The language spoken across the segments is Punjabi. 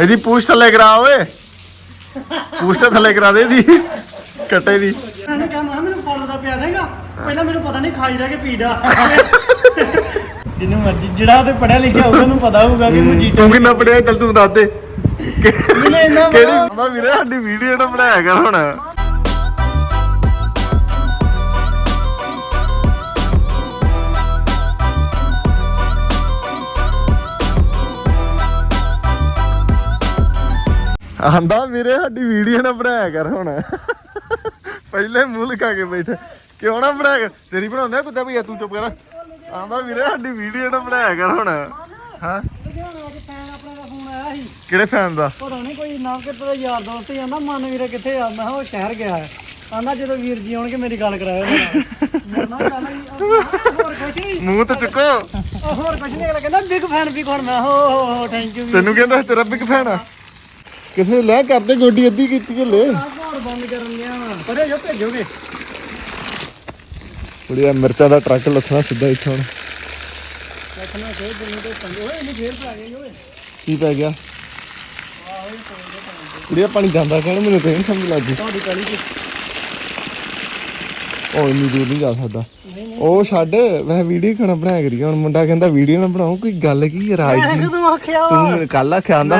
ਇਹਦੀ ਪੂਛ ਥੱਲੇ ਕਰਾ ਓਏ। ਪੂਛ ਤਾਂ ਥੱਲੇ ਕਰਾ ਦੇ ਇਹਦੀ। ਕੱਟੇ ਦੀ। ਮੈਨੂੰ ਕਿਹਾ ਮੈਂ ਮੈਨੂੰ ਫਲ ਦਾ ਪਿਆ ਦੇਗਾ। ਪਹਿਲਾਂ ਮੈਨੂੰ ਪਤਾ ਨਹੀਂ ਖਾਈਦਾ ਕਿ ਪੀਦਾ ਜਿਹਨੂੰ ਮਰਜ਼ੀ ਜਿਹੜਾ ਤੇ ਪੜਿਆ ਲਿਖਿਆ ਹੋਊਗਾ ਉਹਨੂੰ ਪਤਾ ਹੋਊਗਾ ਕਿ ਮਜੀਠਾ ਤੂੰ ਕਿੰਨਾ ਪੜਿਆ? ਚੱਲ ਤੂੰ ਦੱਸ ਦੇ। ਮੈਨੂੰ ਇੰਨਾ ਕਿਹੜੀ ਪਤਾ- ਆਂਦਾ ਵੀਰੇ ਸਾਡੀ ਵੀਡੀਓ ਨਾ ਬਣਾਇਆ ਕਰ ਹੁਣ। ਆਂਦਾ ਵੀਰੇ ਸਾਡੀ ਵੀਡੀਓ ਨਾ ਬਣਾਇਆ ਕਰ ਹੁਣ। ਪਹਿਲੇ ਮੂੰਹ ਲਗਾ ਕੇ ਬੈਠਾ। ਕਿਉਂ ਨਾ ਬਣਾਇਆ ਕਰ? ਤੇਰੀ ਬਣਾਉਂਦੇ ਕੁੱਤਾ ਭਈਆ ਤੂੰ ਚੁੱਪ ਕਰ। ਆਂਦਾ ਵੀਰੇ ਸਾਡੀ ਵੀਡੀਓ ਨਾ ਬਣਾਇਆ ਕਰ ਹੁਣ। ਹਾਂ? ਕਿਹੜੇ ਫੈਨ ਦਾ? ਪਤਾ ਨਹੀਂ ਕੋਈ ਨਾ ਕਿਤੇ ਦਾ ਯਾਰ ਦੋਸਤ ਹੀ ਆਂਦਾ ਮਨ ਵੀਰੇ ਕਿੱਥੇ ਆ? ਮੈਂ ਉਹ ਸ਼ਹਿਰ ਗਿਆ ਹੈ। ਆਂਦਾ ਜਦੋਂ ਵੀਰ ਜੀ ਆਉਣਗੇ ਮੇਰੀ ਗੱਲ ਕਰਾਇਓ। ਮੂੰਹ ਤੇ ਚੁੱਕੋ। ਹੋਰ ਕੁਛ ਨਹੀਂ ਅਗਲਾ ਕਹਿੰਦਾ ਬਿਗ ਫੈਨ ਵੀ ਕੋਣ ਮੈਂ ਹੋ ਹੋ ਹੋ ਥੈਂਕ ਯੂ ਤੈਨੂੰ ਕਹਿੰਦਾ ਤੇਰਾ ਬਿਗ ਫੈਨ ਆ? ਕਿਸੇ ਲੈ ਕਰਦੇ, ਗੋਡੀ ਅੱਧੀ ਕੀਤੀ ਹਲੇ ਘਰ ਬੰਦ ਕਰਨ ਲਿਆ ਪਰੇ ਜੋ ਭੇਜੋਗੇ ਕੁੜੀਆ ਮਿਰਚਾਂ ਦਾ ਟਰੱਕ ਲੱਥਣਾ ਸਿੱਧਾ ਇੱਥੋਂ ਹੁਣ। ਰੱਖਣਾ ਫੇਰ ਦਿਨ ਤੋਂ ਪੰਗੇ ਓਏ ਇਹਨੂੰ ਫੇਰ ਪਾ ਗਏ ਓਏ ਕੀ ਪੈ ਗਿਆ? ਕੁੜੀਆ ਪਾਣੀ ਜਾਂਦਾ ਕਹਿਣ, ਮੈਨੂੰ ਤੇ ਨਹੀਂ ਸਮਝ ਲੱਗੀ ਤੁਹਾਡੀ ਕਾਲੀ ਚ ਉਹ ਇੰਨੀ ਦੂਰ ਨਹੀਂ ਜਾ ਸਕਦਾ। ਉਹ ਛੱਡ ਵੈਸੇ ਵੀਡੀਓ ਕਿਉਂ ਬਣਾਇਆ ਕਰੀ ਹੁਣ ਮੁੰਡਾ ਕਹਿੰਦਾ ਵੀਡੀਓ ਨਾ ਬਣਾਓ ਕੋਈ ਗੱਲ ਕੀ ਰਾਜ ਮੈਂ ਦੀ? ਤੂੰ ਮੈਨੂੰ ਕੱਲ ਆਖਿਆ ਆਂਦਾ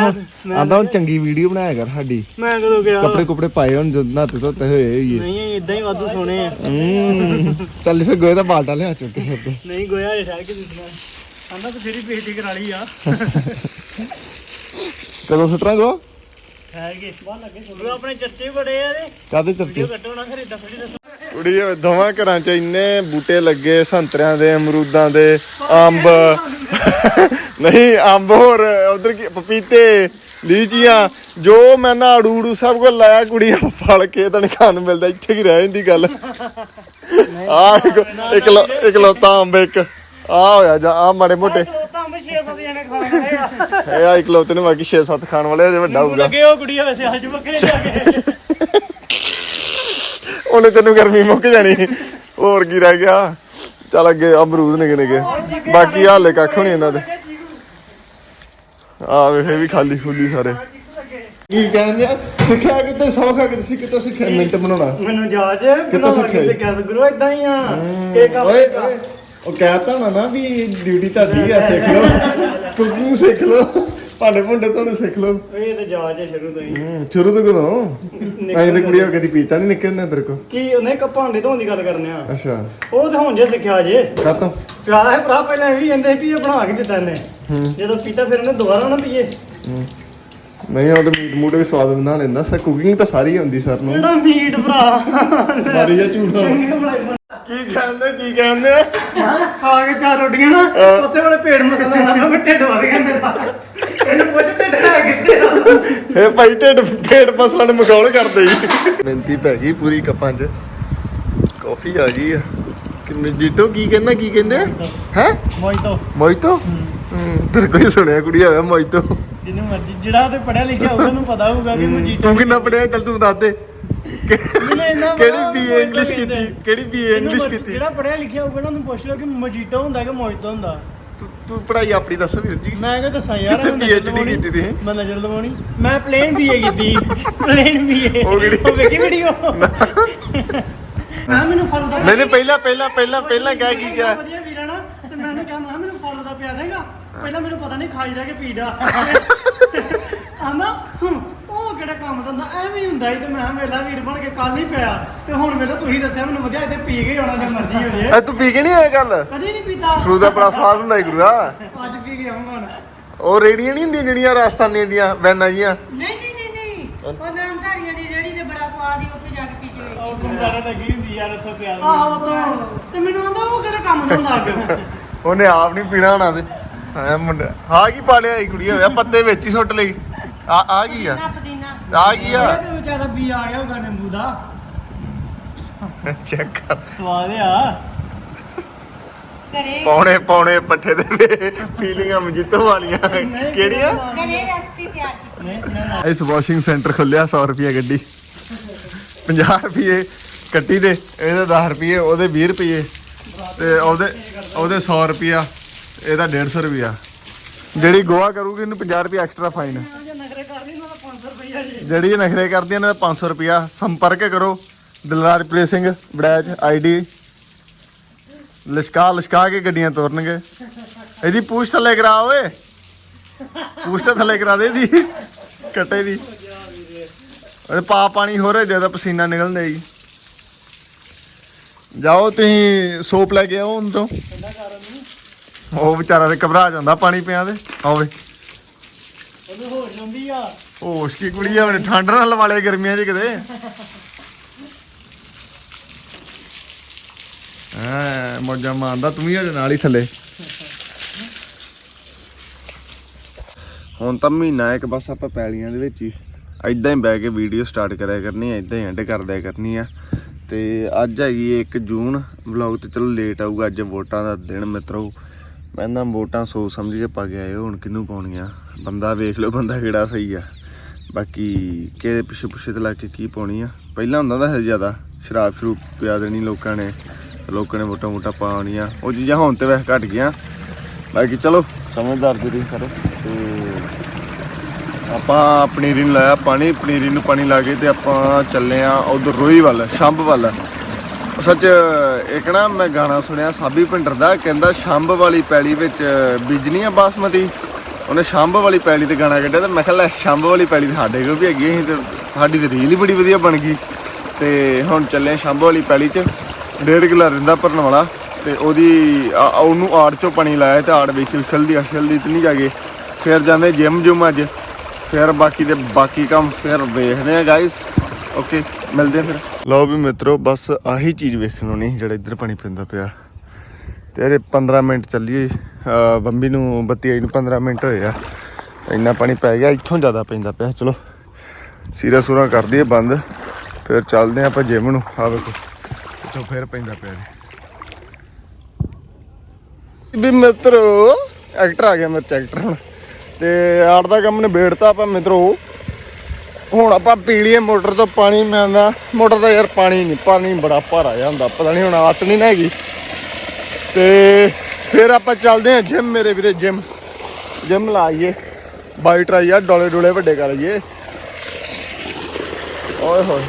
ਆਂਦਾ ਹੁਣ ਚੰਗੀ ਵੀਡੀਓ ਬਣਾਇਆ ਕਰ ਸਾਡੀ। ਮੈਂ ਕਦੋਂ ਗਿਆ ਕੱਪੜੇ ਕੁਪੜੇ ਪਾਏ ਹੁਣ ਜਦ ਨਾਤੇ ਧੋਤੇ ਹੋਏ ਹੋਈਏ ਨਹੀਂ ਇਦਾਂ ਹੀ ਵਾਧੂ ਸੋਹਣੇ ਆ। ਚੱਲ ਫਿਰ ਗੋਏ ਦਾ ਬਾਲਟਾ ਲਿਆ ਚੁੱਕ ਕੇ ਫਿਰ ਨਹੀਂ ਗੋਇਆ ਇਹ ਠਹਿਰ ਕੇ ਦਿੱਤਣਾ ਆਂਦਾ ਤੂੰ ਫੇਰੀ ਬੇਇੱਜ਼ਤੀ ਕਰਾ ਲਈ ਆ। ਕਦੋਂ ਸੁੱਟਣਾ ਗੋ ਕੇ ਬਾਹਰ ਲੱਗੇ ਸੁਣੋ ਆਪਣੇ ਚੱਚੇ ਬੜੇ ਆ ਇਹਦੇ। ਕਾਦੇ ਚਰਚੇ? ਕੱਟੋ ਨਾ ਖਰੀਦਾ ਫੜੀ ਦੱਸੋ। ਕੁੜੀ ਦੋਵਾਂ ਘਰਾਂ 'ਚ ਇੰਨੇ ਬੂਟੇ ਲੱਗੇ ਸੰਤਰਿਆਂ ਦੇ ਅਮਰੂਦਾਂ ਦੇ ਅੰਬ। ਨਹੀਂ ਅੰਬ ਹੋਰ ਉਧਰ ਕੀ ਪਪੀਤੇ ਲੀਚੀਆਂ ਜੋ ਮੈਂ ਨਾ ਆੜੂ ਊੜੂ ਸਭ ਕੁਝ ਲਾਇਆ ਕੁੜੀ ਫਲ ਕੇ ਤਾਂ ਖਾਣ ਨੂੰ ਮਿਲਦਾ ਇੱਥੇ ਕੀ ਰਹਿ ਜਾਂਦੀ ਗੱਲ? ਆ ਇੱਕ ਇੱਕ ਲੋ- ਇਕਲੌਤਾ ਅੰਬ ਇੱਕ ਆ ਹੋਇਆ ਜਾਂ ਆ ਮਾੜੇ ਮੋਟੇ। ਉਹ ਤਾਂ ਮੈਂ 6-7 ਜਣੇ ਖਾਣ ਵਾਲੇ ਆ। ਇਹ ਆ ਇਕਲੌਤੇ ਨੇ ਬਾਕੀ 6-7 ਖਾਣ ਵਾਲੇ ਅਜੇ ਵੱਡਾ ਹੋਊਗਾ। ਲੱਗੇ ਉਹ ਕੁੜੀ ਵੈਸੇ ਅੱਜ ਬੱਕਰੇ ਜਾ ਕੇ। ਉਹਨੇ ਤੈਨੂੰ ਗਰਮੀ ਮੁੱਕ ਜਾਣੀ। ਹੋਰ ਕੀ ਰਹਿ ਗਿਆ। ਚੱਲ ਅੱਗੇ ਅਮਰੂਦ ਨਿਕੇ ਨਿਕੇ। ਬਾਕੀ ਹਾਲੇ ਕੱਖ ਨਹੀਂ ਇਹਨਾਂ ਦੇ। ਆ ਵੇਖੇ ਵੀ ਖਾਲੀ ਖੁੱਲੀ ਸਾਰੇ। ਕੀ ਕਹਿੰਦੇ ਆ? ਸਿੱਖਿਆ ਕਿਤੇ ਸੌਖਾ ਕਿਤੇ ਸੀ ਕਿਤੇ ਸਿੱਖਿਆ? ਮਿੰਟ ਬਣਾਉਣਾ। ਮੈਨੂੰ ਜਾਜ ਕਿੱਥੋਂ ਸਿੱਖਿਆ? ਸਿੱਖਿਆ ਗੁਰੂ ਇਦਾਂ ਹੀ ਆ। ਕਿ ਕੰਮ ਓਏ ਓਏ ਉਹ ਕਹਿਤਾ ਨਾ ਨਾ ਵੀ ਡਿਊਟੀ ਤੁਹਾਡੀ ਆ ਸਿੱਖ ਲਓ। ਕੁਕਿੰਗ ਸਿੱਖ ਲਓ। ਭਾਂਡੇ ਭੁੰਡੇ ਧੋਣੇ ਸਿੱਖ ਲਓ। ਇਹ ਤਾਂ ਜਾਜ ਹੈ ਸ਼ੁਰੂ ਤੋਂ ਹੀ। ਹੂੰ ਸ਼ੁਰੂ ਤੋਂ ਕਦੋਂ? ਐਂ ਤੇ ਕੁੜੀਆਂ ਕਦੀ ਪੀਤਾ ਨਹੀਂ ਨਿੱਕੇ ਹੁੰਦੇ ਤੇਰੇ ਕੋ ਕੀ ਉਹਨੇ ਕ ਭਾਂਡੇ ਧੋਣ ਦੀ ਗੱਲ ਕਰਨੇ ਆ? ਅੱਛਾ। ਉਹ ਤਾਂ ਹੁਣ ਜੇ ਸਿੱਖਿਆ ਜੇ। ਕਾਤੋਂ ਪਿਆ ਹੈ ਭਰਾ ਪਹਿਲਾਂ ਇਹ ਵੀ ਕਹਿੰਦੇ ਵੀ ਇਹ ਬਣਾ ਕੇ ਦਿੱਤਾ ਇਹਨੇ। ਜਦੋਂ ਪੀਤਾ ਫਿਰ ਇਹਨੇ ਦੁਬਾਰਾ ਨਾ ਪੀਏ। ਨਹੀਂ ਉਹ ਤਾਂ ਮੀਟ ਮੂਟ ਵੀ ਸਵਾਦ ਬਣਾ ਲੈਂਦਾ। ਸਰ ਕੁਕਿੰਗ ਤਾਂ ਸਾਰੀ ਆਉਂਦੀ ਸਰ ਨੂੰ। ਜਿਹੜਾ ਮੀਟ ਭਰਾ? ਮਾਰੀ ਜਾ ਝੂਠਾ ਕੀ ਕਹਿੰਦੇ ਕੀ ਕਹਿੰਦੇ? ਖਾ ਕੇ ਚਾਰ ਰੋਟੀਆਂ ਨਾ ਉਸੇ ਵੇਲੇ ਪੇਟ ਮਸਲਾ ਨਾ ਢਿੱਡ ਵਧ ਗਿਆ ਮੇਰਾ ਇਹ ਭਾਈ ਢਿੱਡ ਪੇਟ ਮਸਲਾ ਨੂੰ ਮਖੌਲ ਕਰਦੇ ਹੀ ਮਿੰਤੀ ਪੈ ਗਈ ਪੂਰੀ ਕੱਪਾਂ 'ਚ। ਕਾਫੀ ਆ ਗਈ ਆ। ਕਿ ਜੀਟੋ ਕੀ ਕਹਿੰਦਾ ਕੀ ਕਹਿੰਦੇ? ਹੈ? ਮੋਇਤੋ। ਮੋਇਤੋ? ਤੇਰੇ ਕੋਈ ਸੁਣਿਆ ਕੁੜੀ ਆਇਆ ਮੋਇਤੋ। ਜਿਹਨੂੰ ਮਰਜ਼ੀ ਜਿਹੜਾ ਤੇ ਪੜਿਆ ਲਿਖਿਆ ਹੋਊਗਾ ਉਹਨੂੰ ਪਤਾ ਹੋਊਗਾ ਕਿ ਮਜੀਠਾ ਤੂੰ ਕਿੰਨਾ ਪੜਿਆ? ਚੱਲ ਤੂੰ ਦੱਸ ਦੇ। ਕਿਹੜੀ ਬੀਏ ਇੰਗਲਿਸ਼। ਕੀਤੀ? ਕਿਹੜੀ ਬੀਏ ਇੰਗਲਿਸ਼ ਕੀਤੀ? ਜਿਹੜਾ ਪੜਿਆ ਲਿਖਿਆ ਹੋਊਗਾ ਨਾ ਉਹਨੂੰ ਪੁੱਛ ਲਓ ਕਿ ਮਜੀਟਾ ਹੁੰਦਾ ਕਿ ਮੋਇਤੋ ਹੁੰਦਾ। ਤੂੰ ਤੂੰ ਪੜਾਈ ਆਪਣੀ ਦੱਸ ਵੀਰ ਜੀ। ਮੈਂ ਕਿਹਾ ਦੱਸਾਂ ਯਾਰ ਕਿੱਥੇ ਮੈਂ ਨਜ਼ਰ PhD ਲਵਾਉਣੀ। ਕੀਤੀ ਤੁਸੀਂ? ਮੈਂ ਨਜ਼ਰ ਲਵਾਉਣੀ? ਮੈਂ ਪਲੇਨ ਬੀਏ ਕੀਤੀ। ਪਲੇਨ ਬੀਏ ਉਹ ਕਿਹੜੀ? ਉਹ ਵੇਖੀ ਵੀਡੀਓ ਮੈਂ ਮੈਨੂੰ ਫਲ ਦਾ ਨਹੀਂ ਨਹੀਂ ਪਹਿਲਾਂ ਪਹਿਲਾਂ ਪਹਿਲਾਂ ਪਹਿਲਾਂ ਕਹਿ ਕੀ ਕਿਹਾ? ਵਧੀਆ ਵੀਰਾ ਨਾ ਤੇ ਮੈਨੂੰ ਕਿਹਾ ਮੈਂ ਕਿਹਾ ਮੈਨੂੰ ਫਲ ਦਾ ਪਿਆ ਦੇਗਾ। ਪਹਿਲਾਂ ਮੈਨੂੰ ਪਤਾ ਨਹੀਂ ਖਾਈਦਾ ਕਿ ਪੀਦਾ ਆਂਦਾ ਹੂੰ, ਕਿਹੜਾ ਕੰਮ ਦੰਦਾ ਐਵੇਂ ਹੀ ਹੁੰਦਾ ਸੀ ਤੇ ਮੈਂ ਕਿਹਾ ਮੇਲਾ ਵੀਰ ਬਣ ਕੇ ਕੱਲ ਹੀ ਪਿਆ। ਤੇ ਹੁਣ ਮੇਲਾ ਤੁਸੀਂ ਦੱਸਿਆ ਮੈਨੂੰ ਵਧੀਆ ਇੱਥੇ ਪੀ ਕੇ ਆਉਣਾ ਜੇ ਮਰਜ਼ੀ ਹੋ ਜੇ। ਐ ਤੂੰ ਪੀ ਕੇ ਨਹੀਂ ਆਇਆ ਗੱਲ ਕਦੀ ਨਹੀਂ ਪੀਤਾ। ਫਰੂ ਦਾ ਬੜਾ ਸਵਾਦ ਹੁੰਦਾ ਈ ਗੁਰੂਆ। ਅੱਜ ਪੀ ਕੇ ਆਉਂਗਾ ਹੁਣ। ਉਹ ਰੇੜੀਆਂ ਨਹੀਂ ਹੁੰਦੀਆਂ ਜਿਹੜੀਆਂ ਰਾਜਸਥਾਨੀ ਦੀਆਂ ਵੈਨਾਂ ਜੀਆਂ? ਨਹੀਂ ਨਹੀਂ ਨਹੀਂ ਨਹੀਂ। ਉਹ ਨਾਮਧਾਰੀਆਂ ਦੀ ਰੇੜੀ ਤੇ ਬੜਾ ਸਵਾਦ ਹੀ ਉੱਥੇ ਜਾ ਕੇ ਪੀ ਕੇ ਵੇਖੀ। ਉਹ ਗੁੰਗਾਰਾ ਲੱਗੀ ਹੁੰਦੀ ਯਾਰ ਉੱਥੋਂ ਪਿਆ ਆਹੋ, ਤਾਂ ਤੇ ਮੈਨੂੰ ਆਂਦਾ ਉਹ ਕਿਹੜਾ ਕੰਮ ਦੰਦਾ ਅੱਗ ਉਹਨੇ ਆਪ ਨਹੀਂ ਪੀਣਾ ਹੋਣਾ ਤੇ। ਐ ਮੁੰਡਾ ਆ ਕੀ ਪਾਲਿਆ ਇਹ ਕੁੜੀ ਹੋਇਆ ਪੱਤੇ ਵਿੱਚ ਹੀ ਸੁੱਟ ਲਈ। ਆ ਆ ਕੀ ਆ? ਆ ਕੀ ਆ? ਇਹ ਤੇ ਵਿਚਾਰਾ ਵੀ ਆ ਗਿਆ ਹੋਗਾ ਨਿੰਬੂ ਦਾ। ਚੈੱਕ ਕਰ। ਸਵਾਦ ਆ। ਘਰੇ ਪੌਣੇ ਪੌਣੇ ਪੱਠੇ ਦੇ ਫੀਲਿੰਗਾਂ ਮਜਿੱਤੋ ਵਾਲੀਆਂ। ਕਿਹੜੀਆਂ ਘਰੇ ਰੈਸਪੀ ਤਿਆਰ ਕੀਤੀ। ਨਹੀਂ ਇਸ ਵਾਸ਼ਿੰਗ ਸੈਂਟਰ ਖੁੱਲਿਆ 100 ਰੁਪਏ ਗੱਡੀ। 50 ਰੁਪਏ ਕੱਟੀ ਦੇ ਇਹਦੇ 10 ਰੁਪਏ ਉਹਦੇ 20 ਰੁਪਏ ਤੇ ਉਹਦੇ ਉਹਦੇ 100 ਰੁਪਿਆ ਇਹਦਾ 150 ਰੁਪਿਆ ਜਿਹੜੀ ਗੋਆ ਕਰੂਗੀ ਇਹਨੂੰ 50 ਰੁਪਏ ਐਕਸਟਰਾ ਫਾਈਨ ਜੇ। ਨਖਰੇ ਜਿਹੜੀ ਨਖਰੇ ਕਰਦੀਆਂ ਨੇ 500 ਰੁਪਿਆ ਸੰਪਰਕ ਕਰੋ। ਦਿਲਰਾਜ ਪ੍ਰੇਸਿੰਗ ਬੜੈਚ ਆਈਡੀ। ਲਿਸ਼ਕਾ ਲਿਸ਼ਕਾ ਕੇ ਗੱਡੀਆਂ ਤੋਰਨਗੇ। ਇਹਦੀ ਪੂਛ ਥੱਲੇ ਕਰਾ ਓਏ। ਪੂਛ ਤਾਂ ਥੱਲੇ ਕਰਾ ਦੇ ਇਹਦੀ। ਕੱਟੇ ਦੀ। ਉਹਦੇ ਪਾ ਪਾਣੀ ਹੋ ਰਿਹਾ ਜ਼ਿਆਦਾ ਪਸੀਨਾ ਨਿਕਲਦਾ ਜੀ। ਜਾਓ ਤੁਸੀਂ ਸੋਪ ਲੈ ਕੇ ਆਓ ਅੰਦਰੋਂ। ਉਹ ਵਿਚਾਰਾ ਤੇ ਘਬਰਾ ਜਾਂਦਾ ਪਾਣੀ ਪਿਆ ਦੇ ਆਵੇ ਉਹਨੂੰ ਹੋ ਜਾਂਦੀ ਆ। ਹੋਸ਼ ਕੀ ਕੁੜੀ ਆ ਮੈਨੂੰ ਠੰਡ ਨਾਲ ਵਾਲੇ ਗਰਮੀਆਂ 'ਚ ਕਿਤੇ। ਹਾਂ, ਮੋਜਾ ਮਾਰਦਾ, ਤੂੰ ਵੀ ਹਜੇ ਨਾਲ ਹੀ ਥੱਲੇ। ਹੁਣ ਤਾਂ ਮਹੀਨਾ ਇੱਕ, ਬਸ ਆਪਾਂ ਪੈਲੀਆਂ ਦੇ ਵਿੱਚ ਹੀ। ਐਦਾਂ ਹੀ ਬਹਿ ਕੇ ਵੀਡੀਓ ਸਟਾਰਟ ਕਰਿਆ ਕਰਨੀ ਐ ਐਦਾਂ ਹੀ ਐਂਡ ਕਰਦਿਆ ਕਰਨੀ ਆ। ਤੇ ਅੱਜ ਹੈਗੀ 1 ਜੂਨ ਵਲੌਗ ਤੇ ਚਲੋ ਲੇਟ ਆਊਗਾ, ਅੱਜ ਵੋਟਾਂ ਦਾ ਦਿਨ ਮਿੱਤਰੋ। ਮੈਂ ਨਾ ਵੋਟਾਂ ਸੋਚ ਸਮਝ ਕੇ ਪਾ ਕੇ ਆਏ, ਹੁਣ ਕਿਹਨੂੰ ਪਾਉਣੀਆਂ? ਬੰਦਾ ਵੇਖ ਲਓ ਬੰਦਾ ਕਿਹੜਾ ਸਹੀ ਆ। ਬਾਕੀ ਕਿਹਦੇ ਪਿੱਛੇ ਪਿੱਛੇ ਤੇ ਲੱਗ ਕੇ ਕੀ ਪਾਉਣੀ ਆ। ਪਹਿਲਾਂ ਹੁੰਦਾ ਤਾਂ ਹੈ ਜ਼ਿਆਦਾ ਸ਼ਰਾਬ ਸ਼ਰੂਬ ਪਿਆ ਦੇਣੀ ਲੋਕਾਂ ਨੇ। ਲੋਕਾਂ ਨੇ ਵੋਟਾਂ ਵੋਟਾਂ ਪਾਉਣੀਆਂ। ਉਹ ਚੀਜ਼ਾਂ ਹੁਣ ਤੇ ਵੈਸੇ ਘਟ ਗਈਆਂ। ਬਾਕੀ ਚਲੋ ਸਮਝਦਾਰ ਜੀ ਤੁਸੀਂ ਸਾਰੇ ਤੇ ਆਪਾਂ ਪਨੀਰੀ ਨੂੰ ਲਾਇਆ ਪਾਣੀ। ਪਨੀਰੀ ਨੂੰ ਪਾਣੀ ਲਾ ਕੇ ਤੇ ਆਪਾਂ ਚੱਲੇ ਆ ਉਧਰ ਰੋਈ ਵੱਲ ਸ਼ੰਭ ਵੱਲ। ਸੱਚ ਇੱਕ ਨਾ ਮੈਂ ਗਾਣਾ ਸੁਣਿਆ ਸਾਬੀ ਪਿੰਡਰ ਦਾ। ਕਹਿੰਦਾ ਸ਼ੰਭ ਵਾਲੀ ਪੈਲੀ ਵਿੱਚ ਬੀਜਣੀ ਆ ਬਾਸਮਤੀ। ਉਹਨੇ ਸ਼ੰਭ ਵਾਲੀ ਪੈਲੀ ਤੇ ਗਾਣਾ ਕੱਢਿਆ ਤੇ ਮੈਂ ਕਿਹਾ ਲੈ ਸ਼ੰਭ ਵਾਲੀ ਪੈਲੀ ਤੇ ਸਾਡੇ ਕੋਲ ਵੀ ਹੈਗੀ ਅਸੀਂ ਤੇ ਸਾਡੀ ਤੇ ਰੀਲ ਹੀ ਬੜੀ ਵਧੀਆ ਬਣ ਗਈ। ਤੇ ਹੁਣ ਚੱਲੇ ਆ ਸ਼ੰਭ ਵਾਲੀ ਪੈਲੀ 'ਚ, ਡੇਢ ਕਿਲਾ ਰਿੰਦਾ ਭਰਨ ਵਾਲਾ ਤੇ ਉਹਦੀ ਉਹਨੂੰ ਆੜ ਚੋਂ ਪਾਣੀ ਲਾਇਆ ਤੇ ਆੜ ਵੇਖੀ ਉਛਲਦੀ ਉਛਲਦੀ ਤੇ ਨਹੀਂ ਜਾਗੇ ਫਿਰ ਜਾਂਦੇ ਜਿਮ ਜੁਮ ਅੱਜ, ਫਿਰ ਬਾਕੀ ਦੇ ਬਾਕੀ ਕੰਮ ਫਿਰ ਵੇਖਦੇ ਆ ਗਾਇਸ ਓਕੇ ਮਿਲਦੇ ਆ ਫਿਰ। ਲਓ ਵੀ ਮਿੱਤਰੋ, ਬਸ ਆਹੀ ਚੀਜ਼ ਵੇਖਣ ਨੂੰ ਨਹੀਂ, ਜਿਹੜਾ ਇੱਧਰ ਪਾਣੀ ਪੈਂਦਾ ਪਿਆ। ਤੇ ਇਹਦੇ 15 ਮਿੰਟ ਚੱਲੀਏ। ਬੰਬੀ ਨੂੰ ਬੱਤੀ ਆਈ ਨੂੰ 15 ਮਿੰਟ ਹੋਏ ਆ। ਇੰਨਾ ਪਾਣੀ ਪੈ ਗਿਆ, ਇੱਥੋਂ ਜ਼ਿਆਦਾ ਪੈਂਦਾ ਪਿਆ, ਚਲੋ। ਸੀਰਾ ਸੂਰਾ ਕਰ ਦਈਏ ਬੰਦ, ਫਿਰ ਚੱਲਦੇ ਆ ਆਪਾਂ ਜਿਮ ਨੂੰ। ਆ ਵੇਖੋ, ਇੱਥੋਂ ਫਿਰ ਪੈਂਦਾ ਪਿਆ ਜੀ। ਵੀ ਮਿੱਤਰੋ ਐਕਟਰ ਆ ਗਿਆ ਮੇਰੇ ਐਕਟਰ ਹੁਣ। ਤੇ ਆੜ ਦਾ ਕੰਮ ਨਿਬੇੜਤਾ ਆਪਾਂ ਮਿੱਤਰੋ। ਹੁਣ ਆਪਾਂ ਪੀ ਲਈਏ ਮੋਟਰ ਤੋਂ ਪਾਣੀ, ਮੈਂ ਆਂਦਾ ਮੋਟਰ ਦਾ ਯਾਰ ਪਾਣੀ ਨਹੀਂ ਪਾਣੀ ਬੜਾ ਭਾਰਾ ਜਿਹਾ ਹੁੰਦਾ, ਪਤਾ ਨਹੀਂ ਹੁਣ ਆਤ ਨਹੀਂ ਨਾ ਹੈਗੀ। ਤੇ ਫਿਰ ਆਪਾਂ ਚੱਲਦੇ ਹਾਂ ਜਿਮ, ਮੇਰੇ ਵੀਰੇ ਜਿਮ। ਜਿਮ ਲਾਈਏ। ਬਾਈ ਟਰਾਈ ਆ, ਡੋਲੇ ਡੋਲੇ ਵੱਡੇ ਕਰ ਲਈਏ। ਓਏ ਹੋਏ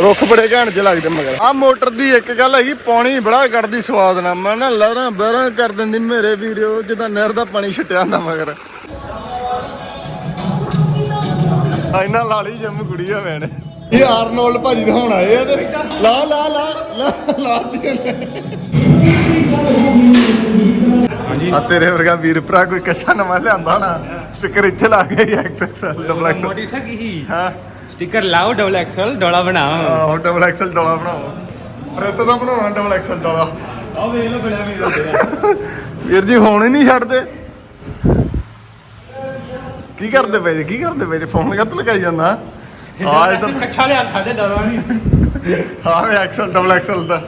ਰੁੱਖ ਬੜੇ ਘੈਂਟ ਜਿਹੇ ਲੱਗਦੇ ਮਗਰ। ਆ ਮੋਟਰ ਦੀ ਇੱਕ ਗੱਲ ਹੈਗੀ, ਪਾਣੀ ਬੜਾ ਕੱਢਦੀ ਸਵਾਦ ਨਾਲ। ਮੈਂ ਨਾ ਲਹਿਰਾਂ ਬਹਿਰਾਂ ਕਰ ਦਿੰਦੀ ਮੇਰੇ ਵੀਰੋ, ਜਿੱਦਾਂ ਨਹਿਰ ਦਾ ਪਾਣੀ ਛਿੱਟਿਆ ਹੁੰਦਾ ਮਗਰ। ਆ ਇਹਨਾਂ ਲਾਲੀ ਜੰਮ ਕੁੜੀ ਆ ਮੈਨ ਇਹ ਆਰਨੋਲਡ ਭਾਜੀ ਦੇ ਹੁਣ ਆਏ ਆ ਤੇ ਲਾ ਲਾ ਲਾ ਲਾ ਲਾ ਆ ਤੇਰੇ ਵਰਗਾ ਵੀਰ ਭਰਾ ਕੋਈ ਕੱਛਾ ਨਵਾਂ ਲਿਆਂਦਾ ਨਾ ਸਟicker ਇੱਥੇ ਲਾ ਕੇ ਐਕਸਐਲ ਡਬਲ ਐਕਸਐਲ ਮੋਟੀ ਸਕੀ ਹੀ ਹਾਂ। ਸਟicker ਲਾਓ ਡਬਲ ਐਕਸਲ ਡੋਲਾ ਬਣਾਓ। ਆਹੋ ਡਬਲ ਐਕਸਐਲ ਡੋਲਾ ਬਣਾਓ। ਰਿੱਤ ਦਾ ਬਣਾਉਣਾ ਡਬਲ ਐਕਸਐਲ ਡੋਲਾ। ਆ ਵੇਖ ਲੋ ਬੜਾ ਵੀਰ ਵੀਰ ਜੀ ਹੁਣ ਹੀ ਨਹੀਂ ਛੱਡਦੇ। ਕੀ ਕਰਦੇ ਪਏ ਜੀ ਕੀ ਕਰਦੇ ਪਏ ਜੀ? ਫੋਨ ਕੱਤ ਲਗਾਈ ਜਾਂਦਾ। ਆ ਇਹ ਤਾਂ ਕੱਛਾ ਲਿਆ ਸਾਡੇ ਡੋਲਾ ਨਹੀਂ ਹਾਂ ਵੇ ਐਕਸਲ ਡਬਲ ਐਕਸਲ ਦਾ।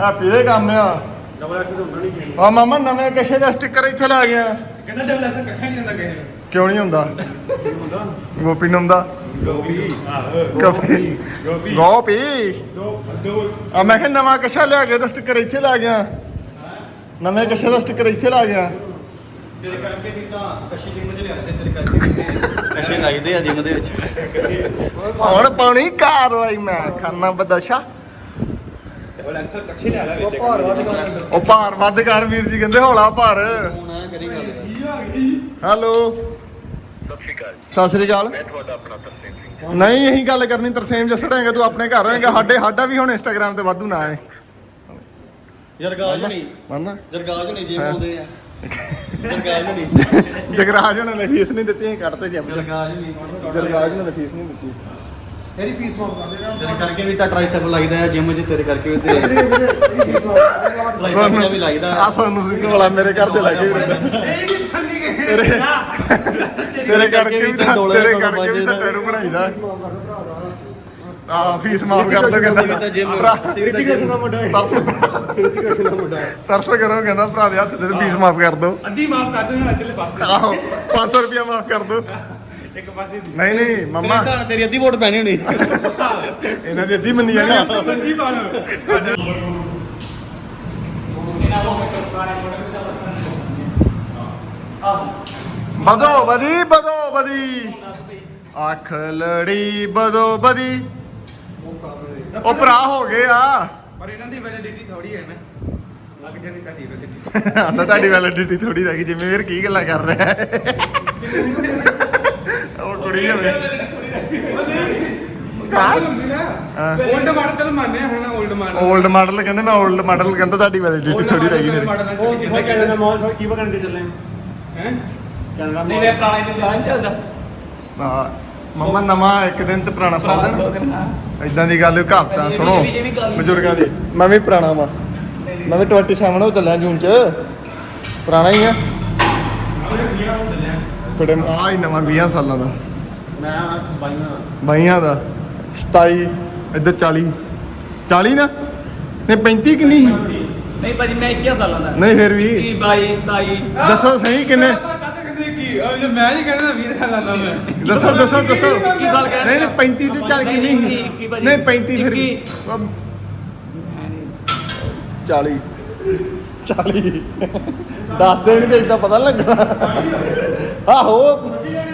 ਹੈਪੀ ਦੇ ਕੰਮ ਆ। ਡਬਲ ਐਕਸਲ ਹੁੰਦਾ ਨਹੀਂ। ਆ ਮਾਮਾ ਨਵੇਂ ਕਸ਼ੇ ਦਾ ਸਟicker ਇੱਥੇ ਲਾ ਗਿਆ। ਕਹਿੰਦਾ ਡਬਲ ਐਕਸਲ ਕੱਛਾ ਨਹੀਂ ਹੁੰਦਾ ਕਿਸੇ ਨੂੰ। ਕਿਉਂ ਨਹੀਂ ਹੁੰਦਾ? ਗੋਪੀ ਨੂੰ ਹੁੰਦਾ। ਗੋਪੀ। ਆਹੋ। ਗੋਪੀ। ਗੋਪੀ। ਗੋਪੀ। ਦੋ ਦੋ। ਆ ਮੈਂ ਕਿਹਾ ਨਵਾਂ ਕਸ਼ਾ ਲਿਆ ਕੇ ਦਾ ਸਟicker ਇੱਥੇ ਲਾ ਗਿਆ। ਨਵੇਂ ਕਸ਼ੇ ਦਾ ਸਟicker ਇੱਥੇ ਲਾ ਗਿਆ। ਤੇਰੇ ਕਰਕੇ ਨਹੀਂ ਤਾਂ ਕੱਛੀ ਜਿੰਮ ਚ ਲਿਆ ਤੇ ਤੇਰੇ ਕਰਕੇ ਨਸ਼ੇ ਲੱਗਦੇ ਆ ਜਿਮ ਦੇ ਵਿੱਚ। ਹੁਣ ਪਾਣੀ ਕਾਰਵਾਈ ਮੈਂ ਖਾਨਾ ਬਦਸ਼ਾ। ਕੱਛੇ ਲੈ ਵਿੱਚ ਉਹ ਭਾਰ ਵੱਧ ਕਰ। ਵੀਰ ਜੀ ਕਹਿੰਦੇ ਹੌਲਾ ਭਾਰ। ਹੈਲੋ। ਸਤਿ ਸ੍ਰੀ ਅਕਾਲ। ਨਹੀਂ ਇਹੀ ਗੱਲ ਕਰਨੀ ਤਰਸੇਮ ਜੱਸੜ ਹੈਗਾ ਤੂੰ ਆਪਣੇ ਘਰ ਹੋਏਗਾ। ਸਾਡੇ ਸਾਡਾ ਵੀ ਹੁਣ ਇੰਸਟਾਗ੍ਰam ਤੇ ਵਾਧੂ ਨਾ ਹੈ ਜਰਗਾਜ ਨਹੀਂ ਮੰਨ ਜਰਗਾਜ ਨਹੀਂ ਜਿਮ ਆਉਂਦੇ ਆ। ਜਰਗਾਜ ਨਹੀਂ ਜਗਰਾਜ ਉਹਨਾਂ ਨੇ ਫੀਸ ਨਹੀਂ ਦਿੱਤੀ ਅਸੀਂ ਜਰਗਾਜ ਨਹੀਂ ਜਗਰਾਜ ਉਹਨਾਂ ਨੇ ਫੀਸ ਨਹੀਂ ਦਿੱਤੀ। ਤੇਰੀ ਫੀਸ ਮਾਫ ਕਰ ਤੇਰੇ ਕਰਕੇ ਵੀ ਤਾਂ ਟ੍ਰਾਈਸੈਪ ਲੱਗਦਾ ਹੈ ਜਿਮ 'ਚ ਤੇਰੇ ਕਰਕੇ ਵੀ ਤੇ ਟ੍ਰਾਈਸੈਪ ਵੀ ਲੱਗਦਾ। ਆ ਸਾਨੂੰ ਸਿੰਘ ਵਾਲਾ ਮੇਰੇ ਘਰ ਤੇ ਲੱਗੇ ਵੀ ਤੇਰੇ ਤੇਰੇ ਕਰਕੇ ਵੀ ਤਾਂ ਤੇਰੇ ਕਰਕੇ ਵੀ ਤਾਂ ਟੈਟੂ ਬਣਾਈਦਾ। ਆ ਫੀਸ ਮਾਫ ਕਰ ਦੋ ਕਹਿੰਦਾ। ਦਾ ਤਰਸ ਕਰੋ ਕਹਿੰਦਾ ਭਰਾ ਦੇ ਹੱਥ ਤੇ ਫੀਸ ਮਾਫ ਕਰ ਦੋ। ਅੱਧੀ ਮਾਫ ਕਰ ਦੇਣਾ ਇੱਧਰਲੇ ਪਾਸੇ। ਆਹੋ 500 ਰੁਪਇਆ ਮਾਫ ਕਰ ਦੋ। ਇੱਕ ਪਾਸੇ ਦੀ। ਨਹੀਂ ਨਹੀਂ ਮੰਮਾ। ਨਾਲ ਤੇਰੀ ਅੱਧੀ ਵੋਟ ਪੈਣੀ ਹੋਣੀ। ਇਹਨਾਂ ਦੀ ਅੱਧੀ ਮੰਨੀ ਜਾਣੀ ਆ। ਮੰਜੀ ਪਾਣ ਵਧੋ ਵਧੀ ਵਧੋ ਵਧੀ ਅੱਖ ਲੜੀ ਬਦੋ ਬਦੀ। ਉਹ ਭਰਾ ਹੋ ਗਏ ਆ। ਪਰ ਇਹਨਾਂ ਦੀ ਵੈਲਿਡਿਟੀ ਥੋੜੀ ਹੈ ਨਾ। ਲੱਗ ਜਾਣੀ ਤੁਹਾਡੀ ਵੈਲਿਡਿਟੀ ਆਂਦਾ ਤੁਹਾਡੀ ਵੈਲਿਡਿਟੀ ਥੋੜੀ ਰਹਿ ਗਈ ਜਿਵੇਂ ਵੀਰ ਕੀ ਗੱਲਾਂ ਕਰ ਰਿਹਾ ਹੈ? ਉਹ ਕੁੜੀ ਹੋਵੇ ਕਾਸ ਹਾਂ। 올ਡ ਮਾਡਲ ਚਲ ਮੰਨਦੇ ਹਾਂ ਹੁਣ 올ਡ ਮਾਡਲ 올ਡ ਮਾਡਲ ਕਹਿੰਦੇ ਮੈਂ 올ਡ ਮਾਡਲ ਕਹਿੰਦਾ ਤੁਹਾਡੀ ਵੈਲਿਡਿਟੀ ਥੋੜੀ ਰਹਿ ਗਈ ਮੇਰੀ। ਉਹ ਕਿੱਥੇ ਕੈਨੇਡਾ ਮੌਲ ਤੋਂ ਕੀ ਬਗੰਡੇ ਚੱਲੇ ਹੈ? ਕੈਨੇਡਾ ਨਹੀਂ ਮੈਂ ਪੁਰਾਣੇ ਤੋਂ ਜਾਣ ਚੱਲਦਾ। ਹਾਂ। ਮੰਮਾ ਨਵਾਂ ਇੱਕ ਦਿਨ ਤੇ ਪੁਰਾਣਾ ਸੌ ਪੁਰਾਣਾ ਦੋ ਦਿਨ ਦਿਨ ਹਾਂ ਇਦਾਂ ਦੀ ਗੱਲ ਕਹਾਵਤਾਂ ਇਹ ਵੀ- ਸੁਣੋ ਇਹ ਵੀ- ਇਹ ਵੀ ਗੱਲ- ਬਜ਼ੁਰਗਾਂ ਦੀ। ਮੈਂ ਵੀ ਪੁਰਾਣਾ ਵਾਂ। ਮੈਂ ਵੀ 27 ਹੋ ਚੱਲਿਆ ਜੂਨ ਚ। ਪੁਰਾਣਾ ਹੀ ਆ। ਬੜੇ ਆ ਹੀ ਨਵਾਂ 20 ਸਾਲਾਂ ਦਾ। ਮੈਂ ਬਾਈਆਂ। ਬਾਈਆਂ ਦਾ। 27 ਇੱਧਰ 40 40 ਨਾ? ਨਹੀਂ 35 ਕਿੰਨੀ ਸੀ? ਨਹੀਂ ਭਾਜੀ ਮੈਂ 21 ਸਾਲਾਂ ਦਾ। ਨਹੀਂ ਫਿਰ ਵੀ। 21 22 27 ਦੱਸੋ ਸਹੀ ਕਿੰਨੇ? ਕੀ ਜੋ ਮੈਂ ਨਹੀਂ ਕਹਿੰਦਾ 20 ਸਾਲਾਂ ਦਾ ਮੈਂ। ਦੱਸੋ ਦੱਸੋ ਦੱਸੋ। 21 ਸਾਲ ਕਹਿ ਨਹੀਂ ਨਹੀਂ 35 ਤੇ 40 ਨਹੀਂ, ਕਿੰਨੀ ਨਹੀਂ, ਸੀ ਇੱਕੀ ਭਾਜੀ। ਨਹੀਂ 35 ਫਿਰ ਇੱਕੀ। 40 40 ਦੱਸ ਦੇਣੀ ਤੇ ਇਦਾਂ ਪਤਾ ਨੀ ਲੱਗਣਾ। ਆਹੋ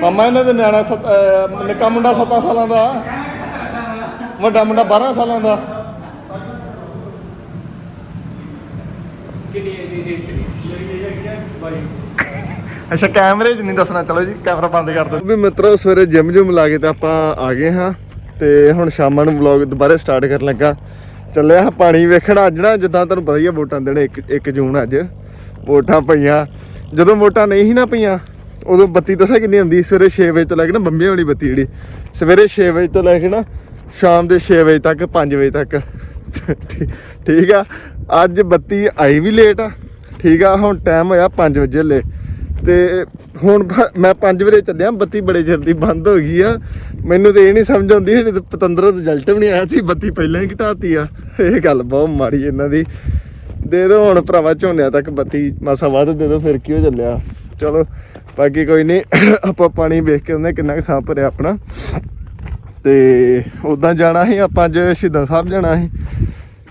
ਮਾਮਾ ਇਹਨਾਂ ਦੇ ਨਿਆਣਾ ਸੱਤ ਅਹ ਨਿੱਕਾ ਮੁੰਡਾ 7 ਸਾਲਾਂ ਦਾ। ਵੱਡਾ ਮੁੰਡਾ 12 ਸਾਲਾਂ ਦਾ। ਕਿੰਨੀ ਏਜ ਅੱਛਾ, ਕੈਮਰੇ 'ਚ ਨਹੀਂ ਦੱਸਣਾ, ਚਲੋ ਜੀ, ਕੈਮਰਾ ਬੰਦ ਕਰ ਦਿਓ। ਵੀ ਮਿੱਤਰੋ, ਸਵੇਰੇ ਜਿਮ ਜੁਮ ਲਾ ਕੇ ਤਾਂ ਆਪਾਂ ਆ ਗਏ ਹਾਂ ਤੇ ਹੁਣ ਸ਼ਾਮਾਂ ਨੂੰ ਵਲੌਗ ਦੁਬਾਰਾ ਸਟਾਰਟ ਕਰਨ ਲੱਗਾ। ਚੱਲਿਆ ਪਾਣੀ ਵੇਖਣ ਅੱਜ ਨਾ, ਜਿੱਦਾਂ ਤੁਹਾਨੂੰ ਪਤਾ ਹੀ ਆ, ਵੋਟਾਂ ਦੇਣੇ 1 1 ਜੂਨ ਅੱਜ। ਵੋਟਾਂ ਪਈਆਂ। ਜਦੋਂ ਵੋਟਾਂ ਨਹੀਂ ਸੀ ਨਾ ਪਈਆਂ, ਉਦੋਂ ਬੱਤੀ ਦੱਸਿਆ ਕਿੰਨੀ ਹੁੰਦੀ ਸਵੇਰੇ 6 ਵਜੇ ਤੋਂ ਲੈ ਕੇ ਨਾ, ਬੰਬੀਆਂ ਵਾਲੀ ਬੱਤੀ ਜਿਹੜੀ। ਸਵੇਰੇ 6 ਵਜੇ ਤੋਂ ਲੈ ਕੇ ਨਾ, ਸ਼ਾਮ ਦੇ 6 ਵਜੇ ਤੱਕ 5 ਵਜੇ ਤੱਕ। ਠੀ- ਠੀਕ ਆ। ਅੱਜ ਬੱਤੀ ਆਈ ਵੀ ਲੇਟ ਆ। ਠੀਕ ਆ, ਹੁਣ ਟਾਈਮ ਹੋਇਆ 5 ਵਜੇ ਲੈ ਤੇ ਹੁਣ ਬ- ਮੈਂ 5 ਵਜੇ ਚੱਲਿਆ, ਬੱਤੀ ਬੜੇ ਚਿਰ ਦੀ ਬੰਦ ਹੋ ਗਈ ਆ। ਮੈਨੂੰ ਤੇ ਇਹ ਨਹੀਂ ਸਮਝ ਆਉਂਦੀ ਹਜੇ ਤੇ ਪਤੰਦਰ ਰਿਜ਼ਲਟ ਵੀ ਨਹੀਂ ਆਇਆ ਸੀ, ਬੱਤੀ ਪਹਿਲਾਂ ਹੀ ਘਟਾਤੀ ਆ। ਇਹ ਗੱਲ ਬਹੁਤ ਮਾੜੀ ਇਹਨਾਂ ਦੀ। ਦੇ ਦਿਓ ਹੁਣ ਭਰਾਵਾ, ਝੋਨਿਆਂ ਤੱਕ ਬੱਤੀ ਮਾਸਾ ਵੱਧ ਦੇ ਦਿਓ ਫਿਰ ਕੀ ਹੋ ਚੱਲਿਆ। ਚਲੋ, ਬਾਕੀ ਕੋਈ ਨਹੀਂ ਆਪਾਂ ਪਾਣੀ ਵੇਖ ਕੇ ਉਹਨੇ ਕਿੰਨਾ ਕੁ ਸਾਹ ਭਰਿਆ ਆਪਣਾ। ਤੇ ਉਦਾਂ ਜਾਣਾ ਸੀ, ਆਪਾਂ ਅੱਜ ਸ਼ਹੀਦਾਂ ਸਾਹਿਬ ਜਾਣਾ ਸੀ।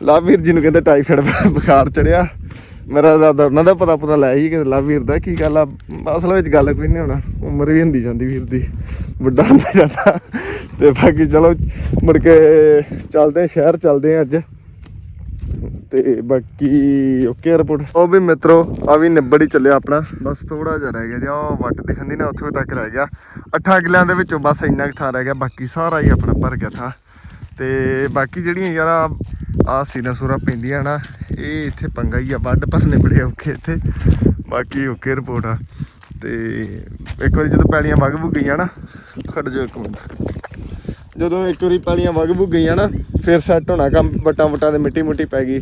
ਲਵਵੀਰ ਜੀ ਨੂੰ ਕਹਿੰਦੇ ਟਾਈਫਾਇਡ ਬੁਖਾਰ ਚੜਿਆ। ਮੇਰਾ ਦਾਦਾ ਉਹਨਾਂ ਦਾ ਪਤਾ ਪਤਾ ਲੈ ਹੀ ਕਿ ਲਵਵੀਰ ਦਾ, ਕੀ ਗੱਲ ਆ? ਅਸਲ ਵਿੱਚ ਗੱਲ ਕੋਈ ਨਹੀਂ ਹੋਣਾ, ਉਮਰ ਵੀ ਹੁੰਦੀ ਜਾਂਦੀ ਵੀਰ ਦੀ, ਵੱਡਾ ਹੁੰਦਾ ਜਾਂਦਾ। ਤੇ ਬਾਕੀ ਚਲੋ, ਮੁੜ ਕੇ ਚੱਲਦੇ ਸ਼ਹਿਰ ਚੱਲਦੇ ਹਾਂ ਅੱਜ। ਤੇ ਬਾਕੀ ਓਕੇ ਰਿਪੋਰਟ ਉਹ ਵੀ ਮਿੱਤਰੋ, ਆ ਵੀ ਨਿਬੜ ਹੀ ਚੱਲਿਆ ਆਪਣਾ, ਬਸ ਥੋੜਾ ਜਿਹਾ ਰਹਿ ਗਿਆ ਜੀ ਉਹ ਵੱਟ ਦਿਖੰਦੀ ਨਾ ਉੱਥੋਂ ਤੱਕ ਰਹਿ ਗਿਆ। ਅੱਠਾਂ ਕਿਲਿਆਂ ਦੇ ਵਿੱਚੋਂ ਬਸ ਇੰਨਾ ਕੁ ਥਾਂ ਰਹਿ ਗਿਆ, ਬਾਕੀ ਸਾਰਾ ਹੀ ਆਪਣਾ ਭਰ ਗਿਆ ਥਾਂ। ਤੇ ਬਾਕੀ ਜਿਹੜੀਆਂ ਯਾਰ ਆ ਆ ਸੀਨਾ ਸੂਰਾ ਪੈਂਦੀਆਂ ਨਾ, ਇਹ ਇੱਥੇ ਪੰਗਾ ਹੀ ਆ, ਵੱਢ ਭਰਨੇ ਬੜੇ ਔਖੇ ਇੱਥੇ। ਬਾਕੀ ਓਕੇ ਰਿਪੋਰਟ ਆ। ਤੇ ਇੱਕ ਵਾਰੀ ਜਦੋਂ ਪੈਲੀਆਂ ਵਗ ਵੁ ਗਈਆਂ ਨਾ, ਖੜ ਜਾਓ ਇੱਕ ਮਿੰਟ। ਜਦੋਂ ਇੱਕ ਵਾਰੀ ਪੈਲੀਆਂ ਵਗ ਵੁ ਗਈਆਂ ਨਾ, ਫਿਰ ਸੈੱਟ ਹੋਣਾ ਕੰਮ, ਵਟਾਂ ਵਟਾਂ ਦੇ ਮਿੱਟੀ ਮੁੱਟੀ ਪੈ ਗਈ।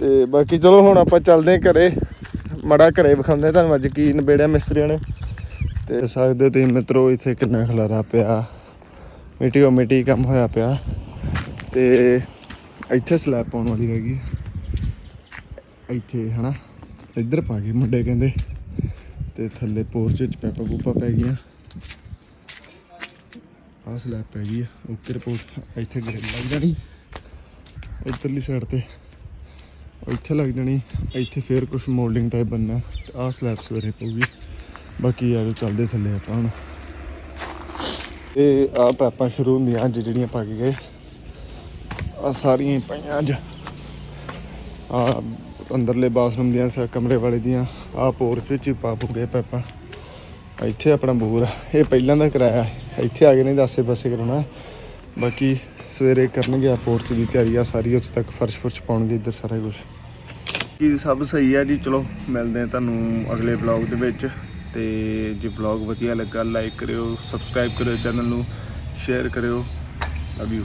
ਤੇ ਬਾਕੀ ਚਲੋ ਹੁਣ ਆਪਾਂ ਚੱਲਦੇ ਹਾਂ ਘਰੇ, ਮੜਾ ਘਰੇ ਵਿਖਾਉਂਦੇ ਹਾਂ ਤੁਹਾਨੂੰ ਅੱਜ ਕੀ ਨਿਬੇੜਿਆ ਮਿਸਤਰੀਆਂ ਨੇ। ਤੇ ਸਕਦੇ ਤੁਸੀਂ ਮਿੱਤਰੋ, ਇੱਥੇ ਕਿੰਨਾ ਖਲਾਰਾ ਪਿਆ। ਮਿੱਟੀ ਉਹ ਮਿੱਟੀ ਕੰਮ ਹੋਇਆ ਪਿਆ। ਤੇ ਇੱਥੇ ਸਲੈਬ ਪਾਉਣ ਵਾਲੀ ਰਹਿ ਗਈ ਇੱਥੇ, ਹਨਾ? ਇੱਧਰ ਪਾ ਗਏ ਮੁੰਡੇ ਕਹਿੰਦੇ। ਤੇ ਥੱਲੇ ਪੋਰਚ ਵਿੱਚ ਪੈਪਾ ਪੂਪਾ ਪੈ ਗਈਆਂ। ਆਹ ਸਲੈਬ ਪੈ ਗਈ ਆ। ਓਕੇ ਰਿਪੋਰਟ ਇੱਥੇ ਗ੍ਰਿਲ ਲੱਗ ਜਾਣੀ। ਇੱਧਰਲੀ ਸਾਈਡ ਤੇ। ਇੱਥੇ ਲੱਗ ਜਾਣੀ। ਇੱਥੇ ਫੇਰ ਕੁਝ ਮੋਲਡਿੰਗ ਟਾਈਪ ਬਣਨਾ। ਤੇ ਆਹ ਸਲੈਬ ਸਵੇਰੇ ਪਊਗੀ। ਬਾਕੀ ਯਾਰ, ਚੱਲਦੇ ਥੱਲੇ ਆਪਾਂ ਹੁਣ। ਇਹ ਆ ਪੈਪਾਂ ਸ਼ੁਰੂ ਹੁੰਦੀਆਂ, ਅੱਜ ਜਿਹੜੀਆਂ ਪਾ ਕੇ ਗਏ। ਆ ਸਾਰੀਆਂ ਹੀ ਪਈਆਂ ਅੱਜ। ਆ ਅੰਦਰਲੇ ਬਾਥਰੂਮ ਦੀਆਂ ਸ, ਕਮਰੇ ਵਾਲੇ ਦੀਆਂ, ਆ ਪੋਰਚ ਵਿੱਚ ਹੀ ਪਾ ਪੂਗੇ ਪੈਪਾਂ ਇੱਥੇ ਆਪਣਾ ਬੂਰ ਆ। ਇਹ ਪਹਿਲਾਂ ਦਾ ਕਰਾਇਆ ਇੱਥੇ ਆ ਕੇ ਨਹੀਂ ਦੱਸੇ ਪਾਸੇ ਕਰਾਉਣਾ। ਬਾਕੀ ਸਵੇਰੇ ਕਰਨਗੇ ਆ ਪੋਰਚ ਦੀ ਤਿਆਰੀ, ਆ ਸਾਰੀ ਉੱਥੇ ਤੱਕ ਫਰਸ਼ ਫੁਰਸ਼ ਪਾਉਣਗੇ ਇੱਧਰ ਸਾਰਾ ਕੁਝ ਕੀ ਸਭ ਸਹੀ ਆ ਜੀ। ਚਲੋ, ਮਿਲਦੇ ਆ ਤੁਹਾਨੂੰ ਅਗਲੇ ਵਲੌਗ ਦੇ ਵਿੱਚ। ਤੇ ਜੇ ਵਲੌਗ ਵਧੀਆ ਲੱਗਾ ਲਾਈਕ ਕਰਿਓ ਸਬਸਕ੍ਰਾਈਬ ਕਰਿਓ ਚੈਨਲ ਨੂੰ ਸ਼ੇਅਰ ਕਰਿਓ। Love you